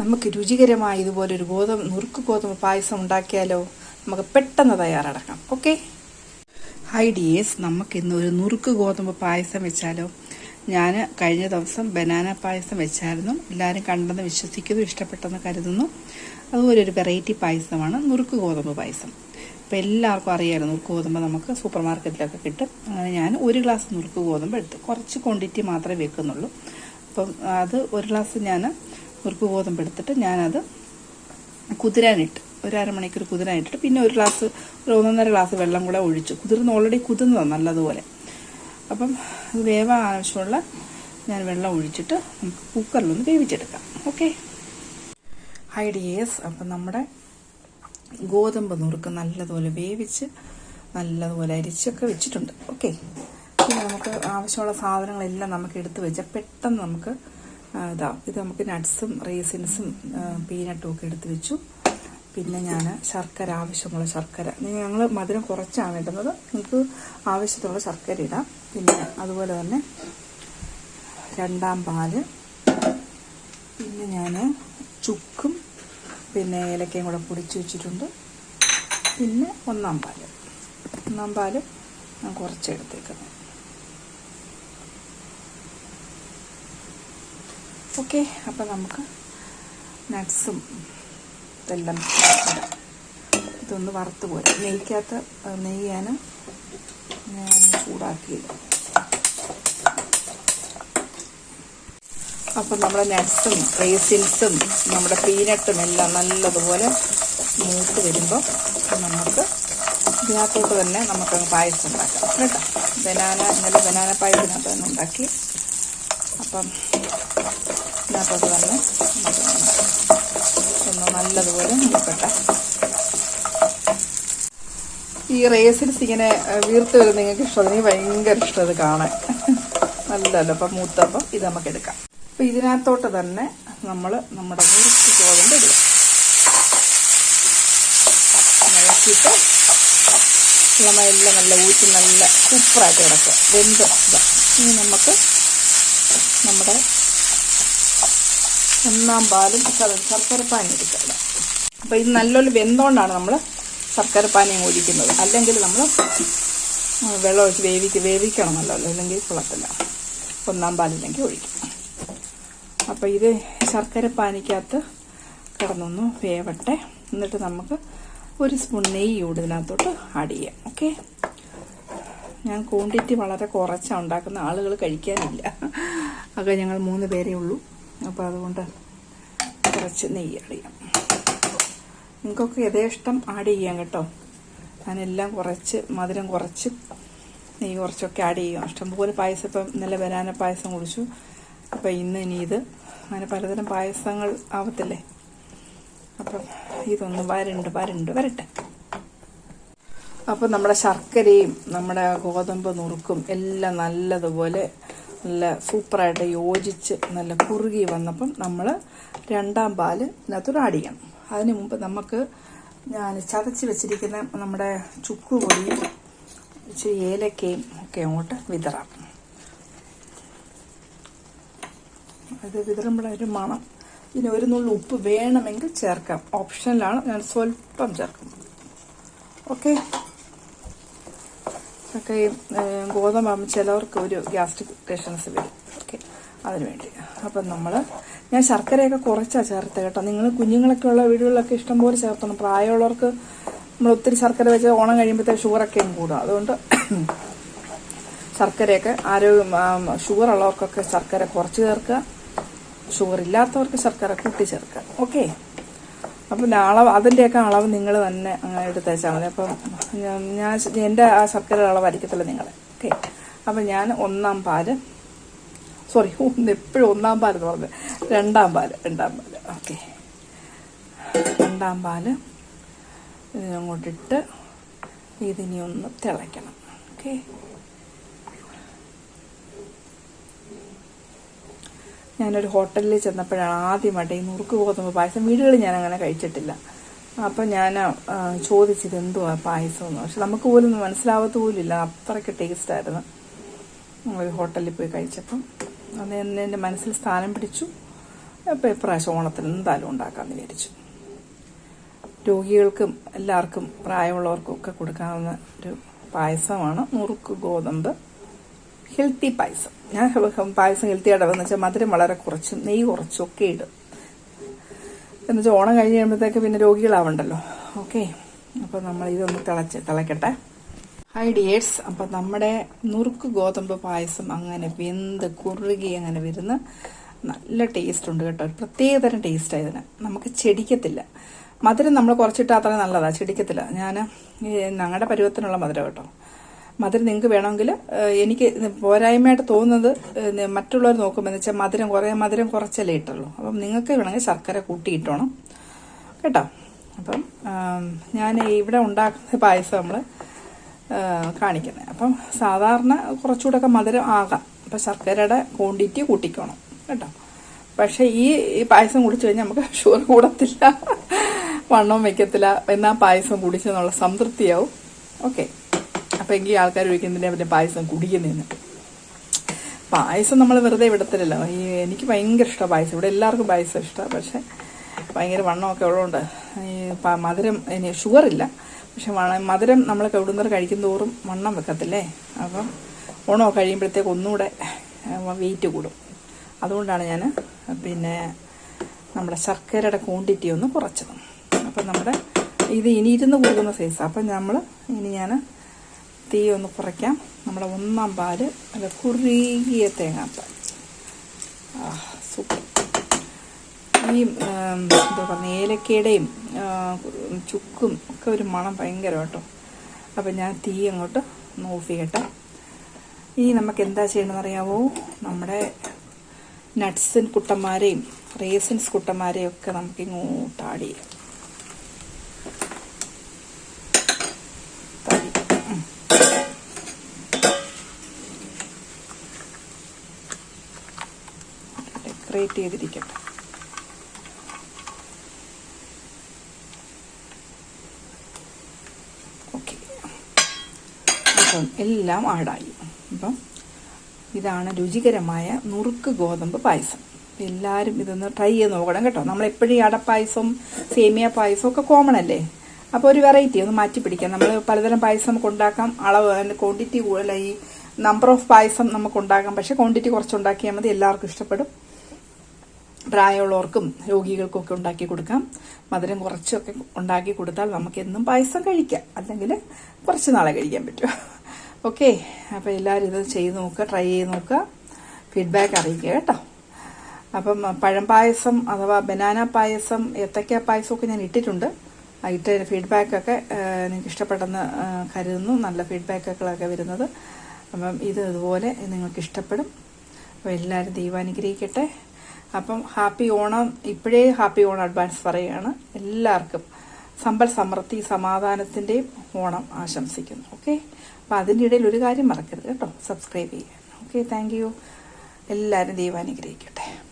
നമുക്ക് രുചികരമായ ഇതുപോലെ ഒരു ഗോതമ്പ് നുറുക്ക് ഗോതമ്പ് പായസം ഉണ്ടാക്കിയാലോ? നമുക്ക് പെട്ടെന്ന് തയ്യാറെടുക്കാം. ഓക്കെ ഹൈ ഡിയേഴ്സ് നമുക്ക് ഇന്ന് ഒരു നുറുക്ക് ഗോതമ്പ് പായസം വെച്ചാലോ? ഞാൻ കഴിഞ്ഞ ദിവസം ബനാന പായസം വെച്ചായിരുന്നു. എല്ലാവരും കണ്ടെന്ന് വിശ്വസിക്കുന്നു ഇഷ്ടപ്പെട്ടെന്ന് കരുതുന്നു. അതുപോലെ ഒരു വെറൈറ്റി പായസമാണ് നുറുക്ക് ഗോതമ്പ് പായസം. അപ്പോൾ എല്ലാവർക്കും അറിയാമല്ലോ നുറുക്ക് ഗോതമ്പ് നമുക്ക് സൂപ്പർ മാർക്കറ്റിലൊക്കെ കിട്ടും. അങ്ങനെ ഞാൻ ഒരു ഗ്ലാസ് നുറുക്ക് ഗോതമ്പ് എടുത്തു. കുറച്ച് ക്വാണ്ടിറ്റി മാത്രമേ വെക്കുന്നുള്ളൂ. അപ്പം അത് ഒരു ഗ്ലാസ് ഞാൻ നുറുക്ക് ഗോതമ്പ് എടുത്തിട്ട് ഞാനത് കുതിരാനിട്ട് ഒരു അരമണിക്കൂർ കുതിരാനിട്ടിട്ട് പിന്നെ ഒരു ഗ്ലാസ് ഒരു ഒന്നൊന്നര ഗ്ലാസ് വെള്ളം കൂടെ ഒഴിച്ചു. കുതിർന്ന് ഓൾറെഡി കുതിർന്നതാണ് നല്ലതുപോലെ. അപ്പം വേവാൻ ആവശ്യമുള്ള ഞാൻ വെള്ളം ഒഴിച്ചിട്ട് നമുക്ക് കുക്കറിലൊന്ന് വേവിച്ചെടുക്കാം. ഓക്കെ ഹൈ ഡിയേഴ്സ് അപ്പം നമ്മുടെ ഗോതമ്പ് നുറുക്ക് നല്ലതുപോലെ വേവിച്ച് നല്ലതുപോലെ അരിച്ചൊക്കെ വെച്ചിട്ടുണ്ട്. ഓക്കെ പിന്നെ നമുക്ക് ആവശ്യമുള്ള സാധനങ്ങളെല്ലാം നമുക്ക് എടുത്ത് വെച്ചാൽ പെട്ടെന്ന് നമുക്ക് ഇതാ ഇത് നമുക്ക് നട്ട്സും റേസിൻസും പീനട്ടും ഒക്കെ എടുത്ത് വെച്ചു. പിന്നെ ഞാൻ ശർക്കര ആവശ്യമുള്ള ശർക്കര. ഞങ്ങൾ മധുരം കുറച്ചാണ് ഇടുന്നത്. നിങ്ങൾക്ക് ആവശ്യത്തിനുള്ള ശർക്കര ഇടാം. പിന്നെ അതുപോലെ തന്നെ രണ്ടാം പാൽ. പിന്നെ ഞാൻ ചുക്കും പിന്നെ ഏലക്കയും കൂടെ പൊടിച്ച് വെച്ചിട്ടുണ്ട്. പിന്നെ ഒന്നാം പാൽ. ഒന്നാം പാൽ ഞാൻ കുറച്ചെടുത്തേക്കുന്നത് ഓക്കെ അപ്പം നമുക്ക് നട്ട്സും ഇതെല്ലാം. ഇതൊന്ന് വറുത്ത് പോരാ. നെയ്ക്കകത്ത് നെയ്യ് ഞാൻ ഞാൻ ചൂടാക്കിയില്ല അപ്പം നമ്മുടെ നട്ട്സും റേസിൻസും നമ്മുടെ പീനട്ടും എല്ലാം നല്ലതുപോലെ മൂത്ത് വരുമ്പോൾ നമുക്ക് ഇതിനകത്തോട്ട് തന്നെ നമുക്ക് പായസം ഉണ്ടാക്കാം. കേട്ടോ? ബനാന ഇന്നലെ ബനാന പായസിനകത്ത് തന്നെ ഉണ്ടാക്കി. അപ്പം ഇതിനകത്തോട്ട് നമുക്ക് ഒന്ന് നല്ലതുപോലെ മൂക്കട്ടെ. ഈ റേസിൻസ് ഇങ്ങനെ വീർത്ത് വരുന്ന നിങ്ങൾക്ക് ഇഷ്ടം ഭയങ്കര ഇഷ്ടം ഇത് കാണാൻ. നല്ലതല്ലോ? അപ്പം മൂത്തപ്പം ഇത് നമുക്ക് എടുക്കാം. അപ്പം ഇതിനകത്തോട്ട് തന്നെ നമ്മൾ നമ്മുടെ മുറിച്ച് ഗോതമ്പ് ഇടുക. ഇളക്കിയിട്ട് നമ്മളെല്ലാം നല്ല ഊറ്റി നല്ല സൂപ്പറായിട്ട് കിടക്കുക. വെന്ത് ഇനി നമുക്ക് നമ്മുടെ ഒന്നാം പാലും ശർക്കര പാനി എടുക്കുക അപ്പോൾ ഇത് നല്ലൊരു വെന്തുകൊണ്ടാണ് നമ്മൾ ശർക്കര പാനി ഒഴിക്കുന്നത്. അല്ലെങ്കിൽ നമ്മൾ വെള്ളം ഒഴിച്ച് വേവിക്ക് വേവിക്കണം വേവിക്കണമല്ലോ അല്ലെങ്കിൽ കുളത്തില്ല ഒന്നാം പാലില്ലെങ്കിൽ ഒഴിക്കും. അപ്പോൾ ഇത് ശർക്കര പാനിക്കകത്ത് കിടന്നൊന്ന് വേവട്ടെ. എന്നിട്ട് നമുക്ക് ഒരു സ്പൂൺ നെയ്യ് കൂടി ഇതിനകത്തോട്ട് ആഡ് ചെയ്യാം. ഓക്കെ? ഞാൻ ക്വാണ്ടിറ്റി വളരെ കുറച്ചാണ് ഉണ്ടാക്കുന്ന ആളുകൾ കഴിക്കാനില്ല. ഒക്കെ ഞങ്ങൾ മൂന്ന് പേരേ ഉള്ളൂ. അപ്പോൾ അതുകൊണ്ട് കുറച്ച് നെയ്യ് ആഡ് ചെയ്യാം. നിങ്ങൾക്കൊക്കെ യഥേഷ്ടം ആഡ് ചെയ്യാം കേട്ടോ. ഞാനെല്ലാം കുറച്ച് മധുരം കുറച്ച് നെയ്യ് കുറച്ചൊക്കെ ആഡ് ചെയ്യും. ഇഷ്ടംപോലെ പായസം ഇപ്പം ഇന്നലെ ബനാന പായസം കുടിച്ചു. അപ്പം ഇന്ന് ഇനി ഇത്. അങ്ങനെ പലതരം പായസങ്ങൾ ആവത്തില്ലേ? അപ്പം ഇതൊന്ന് വരണ്ട് വരണ്ട് വരട്ടെ. അപ്പം നമ്മുടെ ശർക്കരയും നമ്മുടെ ഗോതമ്പ് നുറുക്കും എല്ലാം നല്ലതുപോലെ നല്ല സൂപ്പറായിട്ട് യോജിച്ച് നല്ല കുറുകി വന്നപ്പം നമ്മൾ രണ്ടാം പാൽ ഇതിനകത്തോട് ആഡ് ചെയ്യണം. അതിന് മുമ്പ് നമുക്ക് ഞാൻ ചതച്ച് വെച്ചിരിക്കുന്ന നമ്മുടെ ചുക്ക് പൊടിയും ഇച്ചിരി ഏലക്കയും ഒക്കെ അങ്ങോട്ട് വിതറാം. അത് വിതറുമ്പോഴൊരു മണം. ഇനി ഒരു നുള്ളു ഉപ്പ് വേണമെങ്കിൽ ചേർക്കാം. ഓപ്ഷനിലാണ് ഞാൻ സ്വല്പം ചേർക്കും. ഓക്കെ ഒക്കെ ഈ, ഗോതമ്പാകുമ്പോൾ ചിലവർക്ക് ഒരു ഗ്യാസ്ട്രിക് പേഷ്യൻസ് വരും. ഓക്കെ. അതിന് വേണ്ടി. അപ്പം നമ്മൾ ഞാൻ ശർക്കരയൊക്കെ കുറച്ചാണ് ചേർത്ത് കേട്ടോ. നിങ്ങൾ കുഞ്ഞുങ്ങളൊക്കെ ഉള്ള വീടുകളിലൊക്കെ ഇഷ്ടംപോലെ ചേർത്തണം. പ്രായമുള്ളവർക്ക് നമ്മൾ ഒത്തിരി ശർക്കര വെച്ച് ഓണം കഴിയുമ്പോഴത്തേക്ക് ഷുഗറൊക്കെ അങ്ങ് കൂടും. അതുകൊണ്ട് ശർക്കരയൊക്കെ ആരോഗ്യം ഷുഗർ ഉള്ളവർക്കൊക്കെ ശർക്കര കുറച്ച് ചേർക്കുക. ഷുഗർ ഇല്ലാത്തവർക്ക് ശർക്കര കൂട്ടി ചേർക്കുക. ഓക്കെ. അപ്പം അളവ് അതിന്റെയൊക്കെ അളവ് നിങ്ങൾ തന്നെ അങ്ങനെ എടുത്തേച്ചാൽ മതി. അപ്പം ഞാൻ എന്റെ ആ ശർക്കര അളവ് അരിക്കത്തില്ല നിങ്ങൾ ഓക്കെ. അപ്പം ഞാൻ ഒന്നാം പാൽ സോറി എപ്പോഴും ഒന്നാം പാൽ എന്ന് പറഞ്ഞത്. രണ്ടാം പാൽ രണ്ടാം പാൽ ഓക്കെ. രണ്ടാം പാൽ ഇതിനങ്ങോട്ടിട്ട് ഇതിനി ഒന്ന് തിളയ്ക്കണം. ഓക്കെ. ഞാനൊരു ഹോട്ടലിൽ ചെന്നപ്പോഴാണ് ആദ്യമായിട്ട് ഈ നുറുക്ക് ഗോതമ്പ് പായസം. വീടുകളിൽ ഞാൻ അങ്ങനെ കഴിച്ചിട്ടില്ല. അപ്പം ഞാൻ ചോദിച്ചത് എന്തുവാ പായസം എന്ന് പക്ഷെ നമുക്ക് പോലും മനസ്സിലാവത്ത് പോലും ഇല്ല. അത്രയ്ക്ക് ടേസ്റ്റായിരുന്നു ഒരു ഹോട്ടലിൽ പോയി കഴിച്ചപ്പം. അത് എന്റെ മനസ്സിൽ സ്ഥാനം പിടിച്ചു. അപ്പോൾ ഇപ്രാവശ്യം ഓണത്തിന് എന്തായാലും ഉണ്ടാക്കാമെന്ന് വിചാരിച്ചു. രോഗികൾക്കും എല്ലാവർക്കും പ്രായമുള്ളവർക്കും ഒക്കെ കൊടുക്കാവുന്ന ഒരു പായസമാണ് നുറുക്ക് ഗോതമ്പ്. ഹെൽത്തി പായസം. ഞാൻ പായസം ഹെൽത്തി ആയിട്ടാണ് വെച്ചാൽ മധുരം വളരെ കുറച്ചും നെയ്യ് കുറച്ചും ഒക്കെ ഇടും. എന്ന് വെച്ചാൽ ഓണം കഴിഞ്ഞ് കഴിയുമ്പോഴത്തേക്ക് പിന്നെ രോഗികളാവണ്ടല്ലോ. ഓക്കെ അപ്പോൾ നമ്മൾ ഇതൊന്ന് തിളച്ച് തിളക്കട്ടെ. ഹൈ ഡിയേഴ്സ് അപ്പോൾ നമ്മുടെ നുറുക്ക് ഗോതമ്പ് പായസം അങ്ങനെ വെന്ത് കുറുകി അങ്ങനെ വരുന്ന നല്ല ടേസ്റ്റ് ഉണ്ട് കേട്ടോ. പ്രത്യേകതരം ടേസ്റ്റാണ് ഇതിന്. നമുക്ക് ചെടിക്കത്തില്ല. മധുരം നമ്മൾ കുറച്ചിട്ട് അത്ര നല്ലതാണ് ചെടിക്കത്തില്ല. ഞാൻ ഞങ്ങളുടെ പരുവത്തിനുള്ള മധുരം കേട്ടോ. മധുരം നിങ്ങൾക്ക് വേണമെങ്കിൽ എനിക്ക് പോരായ്മയായിട്ട് തോന്നുന്നത് മറ്റുള്ളവർ നോക്കുമ്പോൾ എന്ന് വെച്ചാൽ മധുരം കുറേ മധുരം കുറച്ചല്ലേ ഇട്ടുള്ളൂ. അപ്പം നിങ്ങൾക്ക് വേണമെങ്കിൽ ശർക്കര കൂട്ടിയിട്ടോണം കേട്ടോ? അപ്പം ഞാൻ ഇവിടെ ഉണ്ടാക്കുന്ന പായസം നമ്മൾ കാണിക്കുന്നത് അപ്പം സാധാരണ കുറച്ചുകൂടെയൊക്കെ മധുരം ആകാം. അപ്പം ശർക്കരയുടെ ക്വാണ്ടിറ്റി കൂട്ടിക്കോണം. കേട്ടോ? പക്ഷേ ഈ പായസം കുടിച്ചു കഴിഞ്ഞാൽ നമുക്ക് ഷുഗർ കൂടത്തില്ല വണ്ണവും വെക്കത്തില്ല. എന്നാൽ പായസം കുടിച്ചെന്നുള്ള സംതൃപ്തിയാവും. ഓക്കെ. അപ്പം എങ്കിൽ ആൾക്കാർ ഒഴിക്കുന്നതിന്റെ പിന്നെ പായസം കുടിക്കുന്നതിന് പായസം നമ്മൾ വെറുതെ വിടത്തില്ലല്ലോ. ഈ എനിക്ക് ഭയങ്കര ഇഷ്ടമാണ് പായസം. ഇവിടെ എല്ലാവർക്കും പായസം ഇഷ്ടമാണ് പക്ഷെ ഭയങ്കര വണ്ണമൊക്കെ ഉള്ളതുകൊണ്ട് ഈ മധുരം ഇനി ഷുഗറില്ല പക്ഷെ മധുരം നമ്മൾ കവിടുന്നവർ കഴിക്കും തോറും വണ്ണം വെക്കത്തില്ലേ? അപ്പം ഓണമൊക്കെ കഴിയുമ്പോഴത്തേക്ക് ഒന്നുകൂടെ വെയിറ്റ് കൂടും. അതുകൊണ്ടാണ് ഞാൻ പിന്നെ നമ്മുടെ ശർക്കരയുടെ ക്വാണ്ടിറ്റി ഒന്ന് കുറച്ചത്. അപ്പം നമ്മുടെ ഇത് ഇനി ഇരുന്ന് കൊടുക്കുന്ന സൈസാണ് അപ്പം നമ്മൾ ഇനി ഞാൻ തീ ഒന്ന് കുറയ്ക്കാം. നമ്മുടെ ഒന്നാം പാൽ അല്ല കുറുകിയ തേങ്ങാപ്പാൽ. സൂപ്പർ. ഈ എന്താ പറയുക ഏലക്കയുടെയും ചുക്കും ഒക്കെ ഒരു മണം ഭയങ്കര കേട്ടോ. അപ്പം ഞാൻ തീ അങ്ങോട്ട് ഒന്ന് ഓഫ് ചെയ്യട്ടെ. ഇനി നമുക്ക് എന്താ ചെയ്യണമെന്ന് അറിയാമോ നമ്മുടെ നട്ട്സിൻ കുട്ടന്മാരെയും റേസിൻസ് കുട്ടന്മാരെയും ഒക്കെ നമുക്ക് ഇങ്ങോട്ട് ആഡ് ചെയ്യാം ഡെക്കറേറ്റ് ചെയ്തിരിക്കട്ടെ. ഓക്കെ. അപ്പം എല്ലാം ആടായി അപ്പം ഇതാണ് രുചികരമായ നുറുക്ക് ഗോതമ്പ് പായസം. എല്ലാവരും ഇതൊന്ന് ട്രൈ ചെയ്ത് നോക്കണം കേട്ടോ. നമ്മളെപ്പോഴും അടപ്പായസം സേമിയ പായസം ഒക്കെ കോമൺ അല്ലേ? അപ്പോൾ ഒരു വെറൈറ്റി ഒന്ന് മാറ്റി പിടിക്കാം. നമ്മൾ പലതരം പായസം നമുക്ക് ഉണ്ടാക്കാം. അളവ് ക്വാണ്ടിറ്റി കൂടുതലായി. നമ്പർ ഓഫ് പായസം നമുക്ക് ഉണ്ടാക്കാം. പക്ഷേ ക്വാണ്ടിറ്റി കുറച്ച് ഉണ്ടാക്കിയാൽ മതി. എല്ലാവർക്കും ഇഷ്ടപ്പെടും. പ്രായമുള്ളവർക്കും രോഗികൾക്കൊക്കെ ഉണ്ടാക്കി കൊടുക്കാം. മധുരം കുറച്ചൊക്കെ ഉണ്ടാക്കി കൊടുത്താൽ നമുക്ക് എന്നും പായസം കഴിക്കാം. അല്ലെങ്കിൽ കുറച്ച് നാളെ കഴിക്കാൻ പറ്റും. ഓക്കെ. അപ്പോൾ എല്ലാവരും ഇത് ചെയ്ത് നോക്കുക ട്രൈ ചെയ്ത് നോക്കുക. ഫീഡ്ബാക്ക് അറിയിക്കുക കേട്ടോ. അപ്പം പഴം പായസം അഥവാ ബനാന പായസം ഏത്തക്ക പായസമൊക്കെ ഞാൻ ഇട്ടിട്ടുണ്ട്. ഇട്ട ഫീഡ്ബാക്കൊക്കെ നിങ്ങൾക്ക് ഇഷ്ടപ്പെട്ടെന്ന് കരുതുന്നു. നല്ല ഫീഡ്ബാക്കുകളൊക്കെ വരുന്നത്. അപ്പം ഇത് ഇതുപോലെ നിങ്ങൾക്ക് ഇഷ്ടപ്പെടും അപ്പോൾ എല്ലാവരും ദൈവം അനുഗ്രഹിക്കട്ടെ. അപ്പം ഹാപ്പി ഓണം ഇപ്പോഴേ ഹാപ്പി ഓണം അഡ്വാൻസ് പറയുകയാണ്. എല്ലാവർക്കും സമ്പൽ സമൃദ്ധി സമാധാനത്തിന്റെയും ഓണം ആശംസിക്കുന്നു. ഓക്കെ? അപ്പം അതിന്റെ ഇടയിൽ ഒരു കാര്യം മറക്കരുത് കേട്ടോ. സബ്സ്ക്രൈബ് ചെയ്യാൻ. Okay thank you. എല്ലാവരും ദൈവം അനുഗ്രഹിക്കട്ടെ.